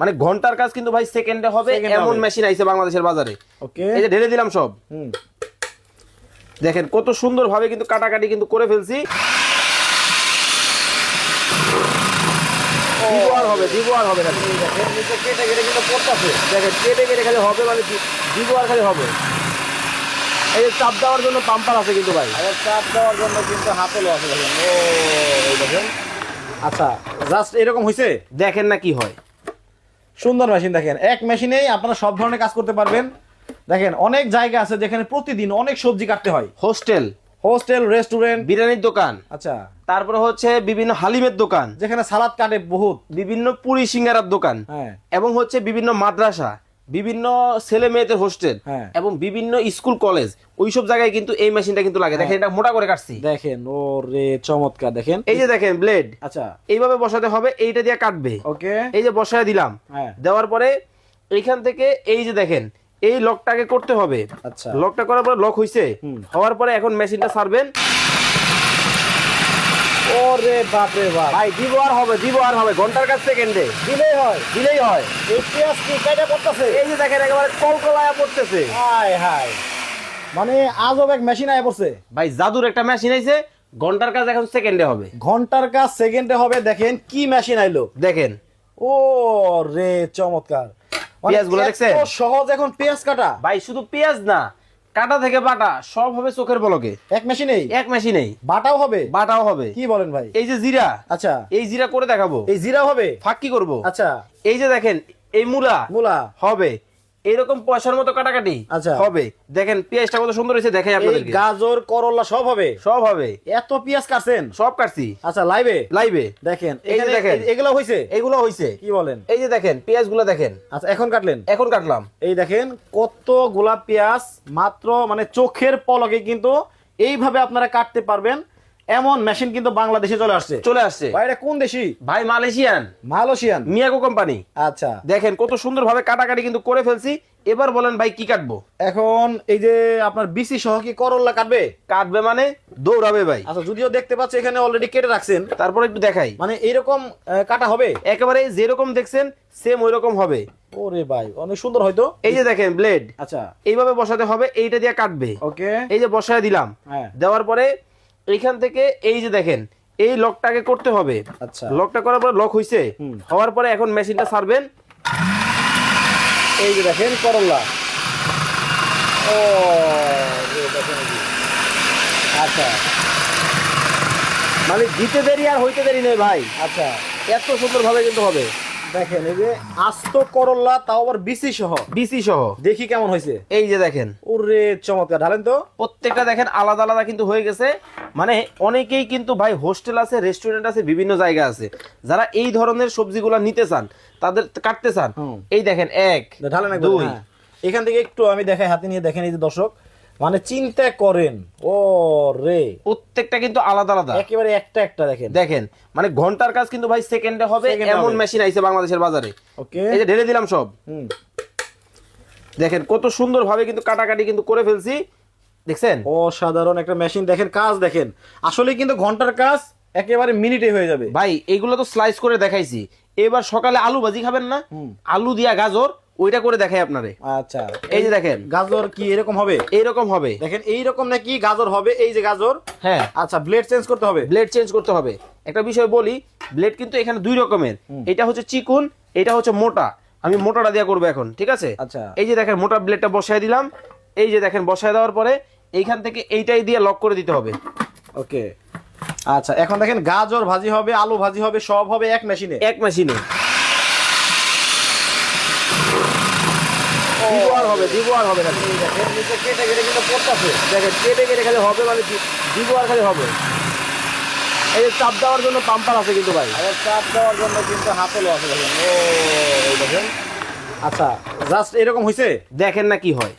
মানে ঘণ্টার কাজ কিন্তু ভাই সেকেন্ডে হবে এমন মেশিন আইছে বাংলাদেশের বাজারে। ওকে এই যে ঢেলে দিলাম সব। দেখেন কত সুন্দর ভাবে কিন্তু কাটাকাটি কিন্তু করে ফেলছি। দিব হবে দিব হবে না। নিচে কেটে কেটে কিন্তু পড়তাছে। দেখেন কেটে কেটে খালি হবে মানে খালি হবে। এই যে চাপ দেওয়ার জন্য পাম্পার আছে কিন্তু ভাই। চাপ দেওয়ার জন্য কিন্তু হাতলও আছে দেখেন। ও দেখেন। আচ্ছা জাস্ট এরকম হয়েছে দেখেন না কি হয়। সুন্দর মেশিন দেখেন। এক মেশিনেই আপনারা সব ধরনের কাজ করতে পারবেন। দেখেন অনেক জায়গা আছে যেখানে প্রতিদিন অনেক সবজি কাটতে হয়। হোস্টেল। Hostel restaurant. বিরিয়ানির দোকান। আচ্ছা। তারপরে হচ্ছে বিভিন্ন হালিমের দোকান। যেখানে সালাদ কাটে বহুত। বিভিন্ন পুরি সিঙ্গারার দোকান। হ্যাঁ। এবং হচ্ছে বিভিন্ন মাদ্রাসা। বিভিন্ন ছেলে মেয়েদের হোস্টেল হ্যাঁ। এবং বিভিন্ন স্কুল কলেজ ওইসব জায়গায় কিন্তু এই মেশিনটা কিন্তু লাগে। দেখেন এটা মোটা করে কাটছি। দেখেন ওরে চমৎকার দেখেন। এই যে দেখেন ব্লেড আচ্ছা। এইভাবে বসাতে হবে এইটা দিয়ে কাটবে। ওকে। এই যে বসায় দিলাম। হ্যাঁ। দেওয়ার পরে এইখান থেকে এই যে দেখেন এই লকটাকে করতে হবে। আচ্ছা। লকটা করার পরে লক হইছে। হওয়ার পরে এখন মেশিনটা ছাড়বেন ওরে বাপ রে বাপ। ভাই দিব আর হবে দিব আর হবে। ঘণ্টার কাছ সেকেন্ডে দিলেই হয়। দিলেই হয়। এই পেঁয়াজ কি কেটে পড়তাছে? এই যে দেখেন একেবারে কলকলায়া পড়তেছে। হাই হাই মানে আজব এক মেশিন আয় পড়ছে। ভাই জাদুর একটা মেশিন আইছে ঘণ্টার কাজ এখন সেকেন্ডে হবে। ঘণ্টার কাজ সেকেন্ডে হবে দেখেন কি মেশিন আইলো। দেখেন। ও রে চমৎকার। মানে পেঁয়াজগুলো দেখছেন? সহজ এখন পেঁয়াজ কাটা। ভাই শুধু পেঁয়াজ না কাটা থেকে বাটা সব হবে চোখের বলকে। এক মেশিনেই এক মেশিনেই বাটাও হবে? বাটাও হবে। কি বলেন ভাই? এই যে জিরা। আচ্ছা। এই জিরা করে দেখাবো। এই জিরা হবে? ফাঁক কি করব? আচ্ছা। এই যে দেখেন এই মূলা মূলা। হবে। এইরকম পয়সার মতো কাটাকাটি? আচ্ছা। হবে। দেখেন পেঁয়াজটা কত সুন্দর হয়েছে দেখাই এই আপনাদেরকে। গাজর করলা সব হবে? সব হবে। এত পেঁয়াজ কাটছেন? সব কাটছি। আচ্ছা লাইভে? লাইভে। দেখেন এই যে দেখেন। এগুলো হয়েছে এগুলো হইছে। কি বলেন? এই যে দেখেন পেঁয়াজগুলো দেখেন। আচ্ছা এখন কাটলেন? এখন কাটলাম। এই দেখেন কত গোলাপ পেঁয়াজ মাত্র মানে চোখের পলকে কিন্তু এইভাবে আপনারা কাটতে পারবেন। এমন মেশিন কিন্তু বাংলাদেশে চলে আসছে। চলে আসছে। ভাই এটা কোন দেশি? ভাই মালয়েশিয়ান। মালয়েশিয়ান? মিয়াগো কোম্পানি। আচ্ছা। দেখেন কত সুন্দর ভাবে কাটাকাটি কিন্তু করে ফেলছি। এবার বলেন ভাই কি কাটবো? এখন এই যে আপনার বিসি সহ কি করল্লা কাটবে? কাটবে মানে দৌড়াবে ভাই। আচ্ছা যদিও দেখতে পাচ্ছি এখানে অলরেডি কেটে রাখছেন। তারপরে একটু দেখাই। মানে এইরকম আহ, কাটা হবে? একেবারে যেরকম দেখছেন সেম ওই রকম হবে। ওরে ভাই অনেক সুন্দর হয়তো। এই যে দেখেন ব্লেড আচ্ছা। এইভাবে বসাতে হবে এইটা দিয়ে কাটবে। ওকে এই যে বসায় দিলাম। হ্যাঁ। দেওয়ার পরে এইখান থেকে এই যে দেখেন এই লকটাকে করতে হবে। আচ্ছা। লকটা করার পরে লক হইছে। হওয়ার পরে এখন মেশিনটা সারবেন। এই যে দেখেন করল্লা ও। আচ্ছা। মানে দিতে দেরি আর হইতে দেরি নেই ভাই। আচ্ছা। এত সুন্দর ভাবে কিন্তু হবে। দেখেন এই যে আস্ত করল্লা তাও আবার বিসি সহ। বিসি সহ। দেখি কেমন হয়েছে। এই যে দেখেন। ওরে চমৎকার। ঢালেন তো। প্রত্যেকটা দেখেন আলাদা আলাদা কিন্তু হয়ে গেছে। মানে অনেকেই কিন্তু ভাই হোস্টেল আছে রেস্টুরেন্ট আছে বিভিন্ন জায়গা আছে। যারা এই ধরনের সবজিগুলো নিতে চান তাদের কাটতে চান। এই দেখেন এক ঢালেন দুই। হ্যাঁ। এখান থেকে একটু আমি দেখাই হাতে নিয়ে দেখেন এই যে দর্শক। মানে চিন্তা করেন। ও রে প্রত্যেকটা কিন্তু আলাদা আলাদা। একেবারে একটা একটা দেখেন। দেখেন মানে ঘণ্টার কাজ কিন্তু ভাই সেকেন্ডে হবে এমন মেশিন আইছে বাংলাদেশের বাজারে। ওকে। এই যে ঢেলে দিলাম সব। দেখেন কত সুন্দর ভাবে কিন্তু কাটাকাটি কিন্তু করে ফেলছি। দেখছেন? অসাধারণ একটা মেশিন দেখেন কাজ দেখেন। আসলে কিন্তু ঘণ্টার কাজ একেবারে মিনিটে হয়ে যাবে। ভাই এগুলো তো স্লাইস করে দেখাইছি। এবার সকালে আলু ভাজি খাবেন না। আলু দিয়া গাজর ওইটা করে দেখাই আপনারে। আচ্ছা। এই যে দেখেন। গাজর কি এরকম হবে? এইরকম হবে। দেখেন এইরকম নাকি গাজর হবে? এই যে গাজর। হ্যাঁ। আচ্ছা ব্লেড চেঞ্জ করতে হবে? ব্লেড চেঞ্জ করতে হবে। একটা বিষয় বলি ব্লেড কিন্তু এখানে দুই রকমের। এটা হচ্ছে চিকুন এটা হচ্ছে মোটা। আমি মোটাটা দিয়া করব এখন ঠিক আছে? আচ্ছা। এই যে দেখেন মোটা ব্লেডটা বসায় দিলাম। এই যে দেখেন বসায় দেওয়ার পরে এইখান থেকে এইটাই দিয়ে লক করে দিতে হবে। ওকে। আচ্ছা এখন দেখেন গাজর ভাজি হবে আলু ভাজি হবে সব হবে এক মেশিনে এক মেশিনে আর হবে দিব আর হবে না দেখেন কেটে কেটে কিন্তু পড়তাছে। দেখেন কেটে কেটে খালি হবে মানে দিব আর খালি হবে। এই যে চাপ দেওয়ার জন্য পাম্পার আছে কিন্তু ভাই। আর চাপ দেওয়ার জন্য কিন্তু হাতলও আছে দেখেন। ও দেখেন। আচ্ছা জাস্ট এরকম হয়েছে দেখেন না কি হয়।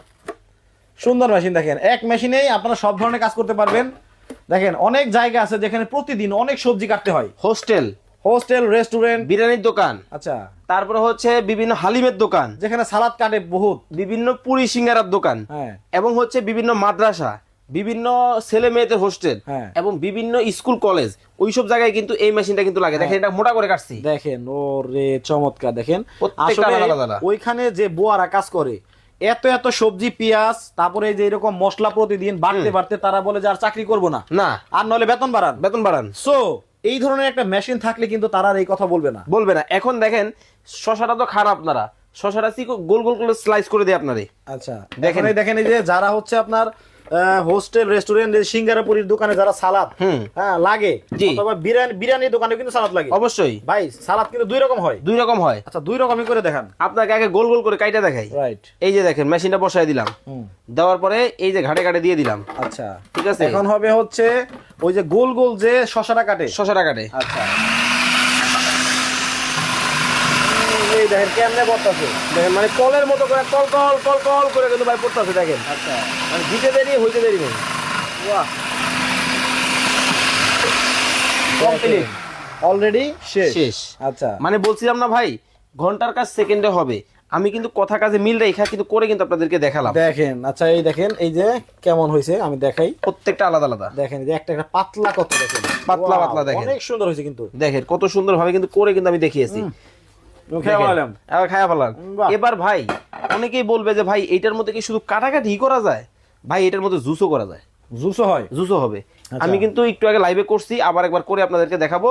সুন্দর মেশিন দেখেন। এক মেশিনেই আপনারা সব ধরনের কাজ করতে পারবেন। দেখেন অনেক জায়গা আছে যেখানে প্রতিদিন অনেক সবজি কাটতে হয়। Hostel hostel restaurant. বিরিয়ানির দোকান। আচ্ছা। তারপরে হচ্ছে বিভিন্ন হালিমের দোকান। যেখানে সালাদ কাটে বহুত। বিভিন্ন পুরি সিঙ্গারার দোকান। হ্যাঁ। এবং হচ্ছে বিভিন্ন মাদ্রাসা বিভিন্ন ছেলে মেয়েদের হোস্টেল হ্যাঁ। এবং বিভিন্ন স্কুল কলেজ। ওইসব জায়গায় কিন্তু এই মেশিনটা কিন্তু লাগে। দেখেন এটা মোটা করে কাটছি। দেখেন ও রে চমৎকার। দেখেন আসলে। ওইখানে যে বোয়ারা কাজ করে এত এত সবজি পেঁয়াজ তারপরে যে এরকম মশলা প্রতিদিন বাড়তে বাড়তে তারা বলে যে আর চাকরি করব না। না। আর নলে বেতন বাড়ান। বেতন বাড়ান। সো এই ধরনের একটা মেশিন থাকলে কিন্তু তারা আর এই কথা বলবে না। বলবে না। এখন দেখেন শশাটা তো খারাপ আপনারা। শশাটা চিকো গোল গোল করে স্লাইস করে দেয় আপনারে আচ্ছা দেখেন। দেখেন এই দেখেন এই যে যারা হচ্ছে আপনার হোস্টেল রেস্টুরেন্ট সিঙ্গারাপুরির দোকানে যারা সালাদ হ্যাঁ লাগে। অথবা বিরিয়ানি বিরিয়ানির দোকানে কিন্তু সালাদ লাগে। অবশ্যই। ভাই সালাদ কিন্তু দুই রকম হয়। দুই রকম হয়। আচ্ছা দুই রকমই করে দেখান। আপনাকে আগে গোল গোল করে কাইটা দেখাই। রাইট এই যে দেখেন মেশিনটা বসায় দিলাম। দেওয়ার পরে এই যে ঘাটে ঘাটে দিয়ে দিলাম। আচ্ছা। ঠিক আছে? এখন হবে হচ্ছে ওই যে গোল গোল যে শশাটা কাটে? শশাটা কাটে। আচ্ছা। এই দেখেন কেমনে বর্তাছে দেখেন মানে কলের মতো করে কল কল কল কল করে কিন্তু ভাই পড়তেছে দেখেন। আচ্ছা। মানে দিতে দেরি হইতে দেরি নেই। বাহ। কমপ্লিট অলরেডি শেষ। শেষ। আচ্ছা। মানে বলছিলাম না ভাই ঘণ্টার কাজ সেকেন্ডে হবে। আমি কিন্তু কথা কাজে মিল রেখা কিন্তু করে কিন্তু আপনাদেরকে দেখালাম। দেখেন আচ্ছা এই দেখেন এই যে কেমন হয়েছে আমি দেখাই। প্রত্যেকটা আলাদা আলাদা। দেখেন যে একটা একটা পাতলা কত দেখেন। পাতলা পাতলা দেখেন। অনেক সুন্দর হয়েছে কিন্তু। দেখেন কত সুন্দর ভাবে কিন্তু করে কিন্তু আমি দেখিয়েছি। খেয়ে ফেলাম এবার ভাই অনেকেই বলবে যে ভাই এটার মধ্যে কি শুধু কাটাকাটি করা যায়? ভাই এটার মধ্যে জুসও করা যায়। জুসও হয়? জুসও হবে। আচ্ছা। আমি কিন্তু একটু আগে লাইভে করছি আবার একবার করে আপনাদেরকে দেখাবো।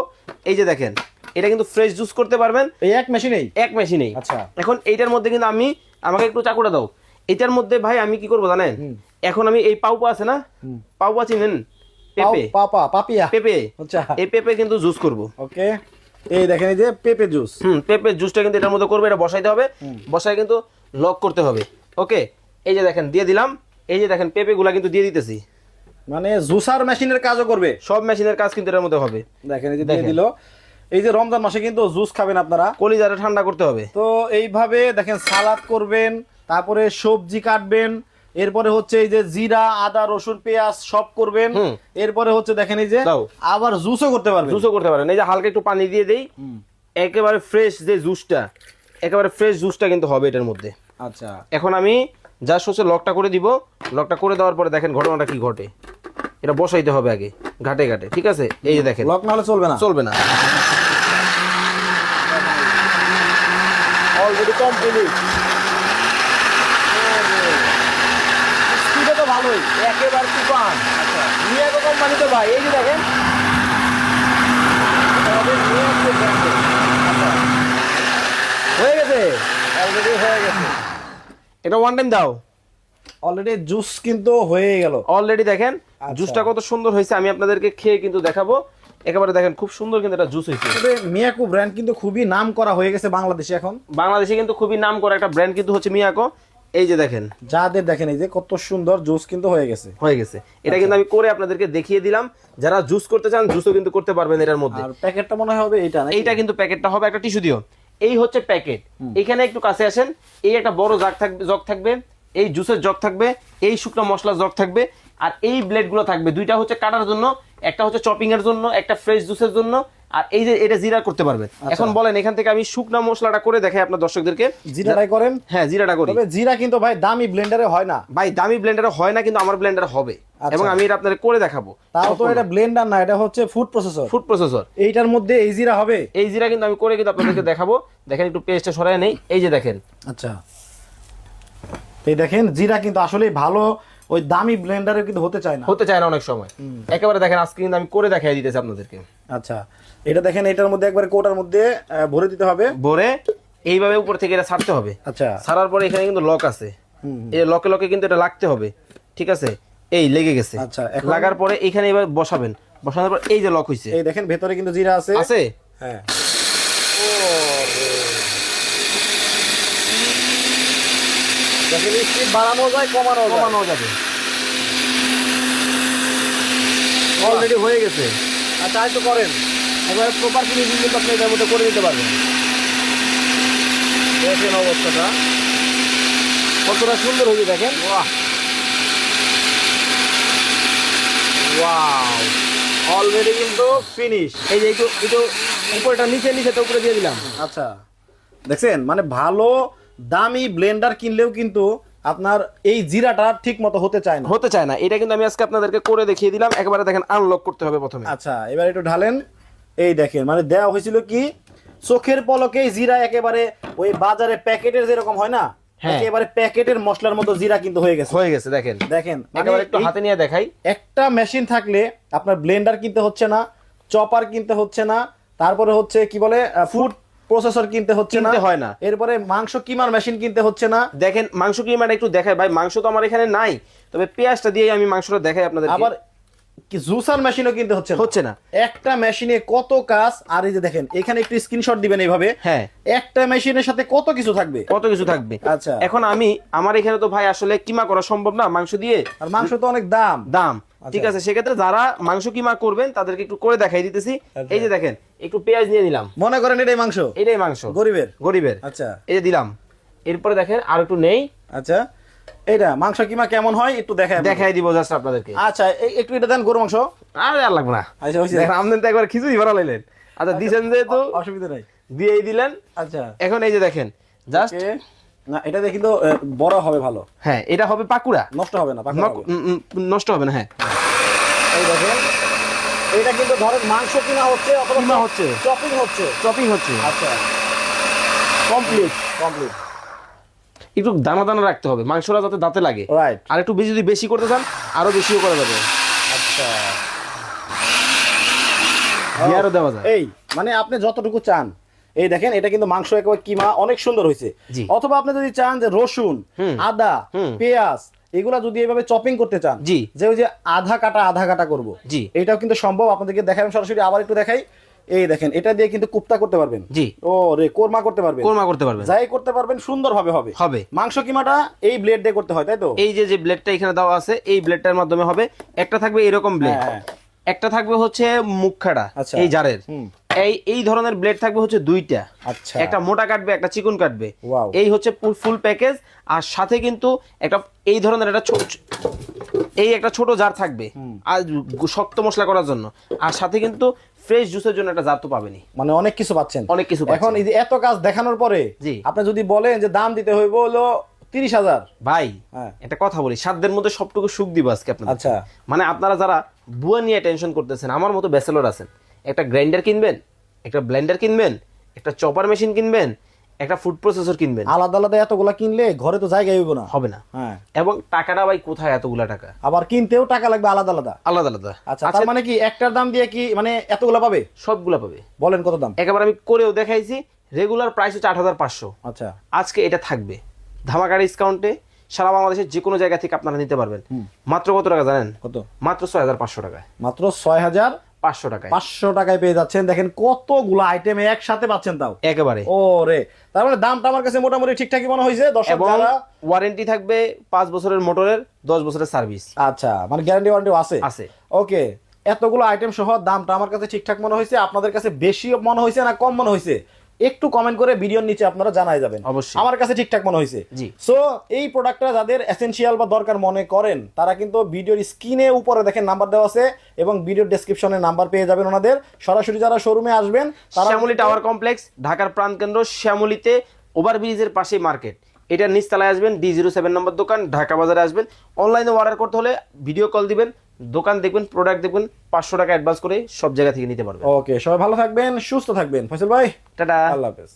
এই যে দেখেন এটা কিন্তু ফ্রেশ জুস করতে পারবেন। এই এক মেশিনেই এক মেশিনেই আচ্ছা। এখন এইটার মধ্যে কিন্তু আমি আমাকে একটু চাকুটা দাও। এটার মধ্যে ভাই আমি কি করব জানেন? এখন আমি এই পাউপা আছে না? পাউপা চিনেন? পেঁপে। পাপা পাপিয়া। পেঁপে। আচ্ছা। এই পেঁপে কিন্তু জুস করব। ওকে। এই দেখেন এই যে পেঁপে জুস হুম পেঁপের জুসটা কিন্তু এটার মধ্যে করবে এটা বসাইতে হবে। বসায় কিন্তু লক করতে হবে। ওকে? এই যে দেখেন দিয়ে দিলাম। এই যে দেখেন পেঁপেগুলা কিন্তু দিয়ে দিতেছি। মানে জুসার মেশিনের কাজও করবে। সব মেশিনের কাজ কিন্তু এটার মধ্যে হবে। দেখেন এই যে দিয়ে। দিল। এই যে রমজান মাসে কিন্তু জুস খাবেন আপনারা। কলিজাটা ঠান্ডা করতে হবে। তো এইভাবে দেখেন সালাদ করবেন তারপরে সবজি কাটবেন এরপরে হচ্ছে এই যে জিরা আদা রসুন পেঁয়াজ সব করবেন এরপরে হচ্ছে দেখেন এই যে। আবার জুসও করতে পারবেন। জুসও করতে পারেন। এই যে হালকা একটু পানি দিয়ে দেই। একেবারে ফ্রেশ যে জুসটা একেবারে ফ্রেশ জুসটা কিন্তু হবে এটার মধ্যে। আচ্ছা। এখন আমি যা হচ্ছে লকটা করে দিব। লকটা করে দেওয়ার পরে দেখেন ঘটনাটা কি ঘটে। এটা বসাইতে হবে আগে ঘাটে ঘাটে ঠিক আছে? এই যে দেখেন। লক না হলে চলবে না। চলবে না। অলরেডি কমপ্লিট স্পিডে তো ভালোই একেবারে তুফান। আচ্ছা মিয়াকো কোম্পানি তো ভাই এই যে দেখেন। আচ্ছা হয়ে গেছে? অলরেডি হয়ে গেছে। এটা ওয়ান টাইম দাও। অলরেডি জুস কিন্তু হয়ে গেল। অলরেডি দেখেন আচ্ছা। জুসটা কত সুন্দর হয়েছে আমি আপনাদেরকে খেয়ে কিন্তু দেখাবো। একেবারে দেখেন খুব সুন্দর কিন্তু এটা জুস হয়েছে তবে মিয়াকো ব্র্যান্ড কিন্তু খুবই নাম করা হয়ে গেছে বাংলাদেশে এখন। বাংলাদেশে কিন্তু খুবই নাম করা একটা ব্র্যান্ড কিন্তু হচ্ছে মিয়াকো। এই যে দেখেন। যাদের দেখেন এই যে কত সুন্দর জুস কিন্তু হয়ে গেছে। হয়ে গেছে। এটা কিন্তু আমি করে আপনাদেরকে দেখিয়ে দিলাম। যারা জুস করতে চান জুসও কিন্তু করতে পারবেন এটার মধ্যে। আর প্যাকেটটা মনে হবে এইটা নাকি? এইটা কিন্তু প্যাকেটটা হবে একটা টিস্যু দিও এই হচ্ছে প্যাকেট এখানে একটু কাছে আসেন। এই একটা বড় জাগ থাকবে জগ থাকবে। এই জুসের জগ থাকবে এই শুকনো মশলার জগ থাকবে আর এই ব্লেডগুলো থাকবে। দুইটা হচ্ছে কাটার জন্য একটা হচ্ছে চপিং এর জন্য একটা ফ্রেশ জুসের জন্য আর এই যে এটা জিরা করতে পারবে। এখন বলেন এখান থেকে আমি শুকনা মশলাটা করে দেখাই আপনার দর্শকদেরকে। জিরাটাই করেন। হ্যাঁ জিরাটা করি। তবে জিরা কিন্তু ভাই দামি ব্লেন্ডারে হয় না। ভাই দামি ব্লেন্ডারে হয় না কিন্তু আমার ব্লেন্ডার হবে। আচ্ছা। এবং আমি এটা আপনাদের করে দেখাবো। তাও তো এটা ব্লেন্ডার না এটা হচ্ছে ফুড প্রসেসর। Food processor. এইটার মধ্যে এই জিরা হবে? এই জিরা কিন্তু আমি করে কিন্তু আপনাদেরকে দেখাবো। দেখেন একটু পেস্টটা সরায় নেই। এই যে দেখেন। আচ্ছা। এই দেখেন জিরা কিন্তু আসলে ভালো ওই দামি ব্লেন্ডারে কিন্তু হতে চায় না। হতে চায় না অনেক সময়। একেবারে দেখেন আজকে কিন্তু আমি করে দেখাই দিতেছি আপনাদেরকে। আচ্ছা এটা দেখেন এটার মধ্যে একবারে কোটার মধ্যে ভরে দিতে হবে। ভরে এইভাবে উপর থেকে এটা ছাড়তে হবে। আচ্ছা। ছাড়ার পরে এখানে কিন্তু লক আছে। এই লকে লকে কিন্তু এটা লাগতে হবে। ঠিক আছে? এই লেগে গেছে। আচ্ছা, লাগার পরে এখানে এবার বসাবেন। বসানোর পর এই যে লক হইছে। এই দেখেন ভেতরে কিন্তু জিরা আছে। আছে? হ্যাঁ। দেখেন স্পিড বাড়ানো যায় কমানো কমানো যাবে। অলরেডি হয়ে গেছে। আচ্ছা এই তো করেন। এবার প্রপার ফিনিশিং কিন্তু আপনি এটার মধ্যে করে দিতে পারবেন। দেখেন অবস্থাটা। কতটা সুন্দর হয়েছে দেখেন। বাহ ওয়াও। অলরেডি কিন্তু ফিনিশ এই যে একটু একটু উপরটা নিচে নিচে তো উপরে দিয়ে দিলাম। আচ্ছা। দেখছেন মানে ভালো দামি ব্লেন্ডার কিনলেও কিন্তু আপনার এই জিরাটা ঠিক মতো হতে চায় না। হতে চায় না। এটা কিন্তু আমি আজকে আপনাদেরকে করে দেখিয়ে দিলাম। একবারে দেখেন আনলক করতে হবে প্রথমে। আচ্ছা এবার একটু ঢালেন। এই দেখেন মানে দেওয়া হয়েছিল কি? চোখের পলকে জিরা একেবারে ওই বাজারে প্যাকেটের যেরকম হয় না হ্যাঁ। একেবারে প্যাকেটের মশলার মতো জিরা কিন্তু হয়ে গেছে। হয়ে গেছে দেখেন। দেখেন মানে একেবারে একটু হাতে নিয়ে দেখাই। একটা মেশিন থাকলে আপনার ব্লেন্ডার কিনতে হচ্ছে না চপার কিনতে হচ্ছে না তারপরে হচ্ছে কি বলে ফুড প্রসেসর কিনতে হচ্ছে না। হয় না। এরপরে মাংস কিমার মেশিন কিনতে হচ্ছে না। দেখেন মাংস কি মানে একটু দেখাই। ভাই মাংস তো আমার এখানে নাই। তবে পেঁয়াজটা দিয়ে আমি মাংসটা দেখাই আপনাদের আবার কি জুসার মেশিনও কিনতে হচ্ছে হচ্ছে না। একটা মেশিনে কত কাজ? আর এই যে দেখেন এখানে একটু স্ক্রিনশট দিবেন এইভাবে। হ্যাঁ। একটা মেশিনের সাথে কত কিছু থাকবে? কত কিছু থাকবে? আচ্ছা। এখন আমি আমার এখানে তো ভাই আসলে কিমা করা সম্ভব না মাংস দিয়ে। আর মাংস তো অনেক দাম। দাম। ঠিক আছে সেক্ষেত্রে যারা মাংস কিমা করবেন তাদেরকে একটু করে দেখাই দিতেছি। আচ্ছা। এই যে দেখেন একটু পেঁয়াজ নিয়ে নিলাম। মনে করেন এটাই মাংস? এটাই মাংস। গরিবের? গরিবের। আচ্ছা। এই যে দিলাম। এরপরে দেখেন আর একটু নেই। আচ্ছা। এটা মাংস কিমা কেমন হয়? একটু দেখায় আমাকে। দেখাই দিব জাস্ট আপনাদেরকে। আচ্ছা একটু এটা দেন গরু মাংস। আরে আর লাগবে না। আচ্ছা আমদেন তো একবার খিচুড়ি ভরা লাইলেন। আচ্ছা দিছেন যেহেতু অসুবিধা নাই। দিয়েই দিলেন। আচ্ছা। এখন এই যে দেখেন জাস্ট না এটা কিন্তু আহ, বড় হবে ভালো। হ্যাঁ এটা হবে পাকুড়া। নষ্ট হবে না নষ্ট হবে না হ্যাঁ। এই দেখেন। এটা কিন্তু ধরেন মাংস কিনা হচ্ছে অথবা হচ্ছে। চপিং হচ্ছে? চপিং হচ্ছে। আচ্ছা। কমপ্লিট কমপ্লিট একটু দানা দানা রাখতে হবে মাংসটা যাতে দাঁতে লাগে। রাইট আর একটু বেশি যদি বেশি করতে চান আরও বেশিও করা যাবে। আচ্ছা। গিয়ারও দেওয়া যায়। এই মানে আপনি যতটুকু চান। এই দেখেন এটা কিন্তু মাংস একেবারে কিমা অনেক সুন্দর হয়েছে। অথবা আপনি যদি চান যে রসুন আদা। পেঁয়াজ এগুলা যদি এভাবে চপিং করতে চান জি। যে ওই যে আধা কাটা আধা কাটা করব জি। এটাও কিন্তু সম্ভব। আপনাদেরকে দেখালাম সরাসরি আবার একটু দেখাই। এই দেখেন এটা দিয়ে কিন্তু কুপ্তা করতে পারবেন। জি। ও রে কোরমা করতে পারবেন। কোরমা করতে পারবেন। যাই করতে পারবেন সুন্দরভাবে হবে। হবে। মাংস কিমাটা এই ব্লেড দিয়ে করতে হয় তাই তো? এই যে যে ব্লেডটা এখানে দেওয়া আছে এই ব্লেডটার মাধ্যমে হবে। একটা থাকবে এরকম ব্লেড হ্যাঁ, হ্যাঁ। একটা থাকবে হচ্ছে মুখখাড়া আচ্ছা। এই জারের। হুম। এই এই ধরনের ব্লেড থাকবে হচ্ছে দুইটা। আচ্ছা। একটা মোটা কাটবে একটা চিকন কাটবে। এই হচ্ছে ফুল প্যাকেজ আর সাথে কিন্তু একটা এই ধরনের একটা ছোট এই একটা ছোট জার থাকবে। আর শক্ত মশলা করার জন্য। আর সাথে কিন্তু ফ্রেশ জুসের জন্য একটা জার তো পাবেনি মানে অনেক কিছু পাচ্ছেন। অনেক কিছু এখন এই যে এত কাজ দেখানোর পরে জি। আপনি যদি বলেন যে দাম দিতে হইব হলো তিরিশ হাজার। ভাই হ্যাঁ। একটা কথা বলি সাধ্যের মধ্যে সবটুকু সুখ দিব আজকে আপনাদের। আচ্ছা। মানে আপনারা যারা বুয়া নিয়ে টেনশন করতেছেন আমার মতো ব্যাচেলর আছেন একটা গ্রাইন্ডার কিনবেন একটা ব্লেন্ডার কিনবেন একটা চপার মেশিন কিনবেন একটা ফুড প্রসেসর কিনবেন। আলাদা আলাদা এতগুলা কিনলে ঘরে তো জায়গা হইব না। হবে না। হ্যাঁ। এবং টাকাটা ভাই কোথায় এতগুলা টাকা? আবার কিনতেও টাকা লাগবে আলাদা আলাদা। আলাদা আলাদা। আচ্ছা তার মানে কি একটার দাম দিয়ে কি মানে এতগুলা পাবে? সবগুলা পাবে। বলেন কত দাম? একবার আমি করেও দেখাইছি রেগুলার প্রাইস হচ্ছে আট হাজার পাঁচশো। আচ্ছা। আজকে এটা থাকবে। ধামাকা ডিসকাউন্টে সারা বাংলাদেশের যে কোনো জায়গা থেকে আপনারা নিতে পারবেন। মাত্র কত টাকা জানেন? কত? মাত্র ছয় হাজার পাঁচশো টাকায়। মাত্র ছয় হাজার পাঁচশো টাকায়। পাঁচশো টাকায় পেয়ে যাচ্ছেন। দেখেন কতগুলো আইটেম একসাথে পাচ্ছেন তাও। একেবারে। ও রে তার মানে দামটা আমার কাছে মোটামুটি ঠিকঠাকই মনে হয়েছে। দর্শক এবং যারা ওয়ারেন্টি থাকবে পাঁচ বছরের মোটরের দশ বছরের সার্ভিস আচ্ছা মানে গ্যারান্টি ওয়ারেন্টি আছে। আছে। ওকে এতগুলো আইটেম সহ দামটা আমার কাছে ঠিকঠাক মনে হয়েছে। আপনাদের কাছে বেশি মনে হয়েছে না কম মনে হয়েছে? একটু কমেন্ট করে ভিডিওর নিচে আপনারা জানাই যাবেন অবশ্যই। আমার কাছে ঠিকঠাক মনে হয়েছে জি। সো এই প্রোডাক্টটা যাদের এসেনশিয়াল বা দরকার মনে করেন তারা কিন্তু ভিডিওর স্ক্রিনে উপরে দেখেন নাম্বার দেওয়া আছে এবং ভিডিওর ডেসক্রিপশনে নাম্বার পেয়ে যাবেন ওনাদের সরাসরি যারা শোরুমে আসবেন তারা শ্যামলী টাওয়ার কমপ্লেক্স ঢাকার প্রাণকেন্দ্র শ্যামলীতে ওভারব্রিজের পাশে মার্কেট এটার নিচতলায় আসবেন ডি জিরো সেভেন নম্বর দোকান ঢাকা বাজারে আসবেন। অনলাইনে অর্ডার করতে হলে ভিডিও কল দিবেন দোকান দেখবেন প্রোডাক্ট দেখবেন পাঁচশো টাকা অ্যাডভান্স করে সব জায়গা থেকে নিতে পারবেন। ওকে সবাই ভালো থাকবেন সুস্থ থাকবেন। ফসল ভাই টাটা। আল্লাহ হাফেজ।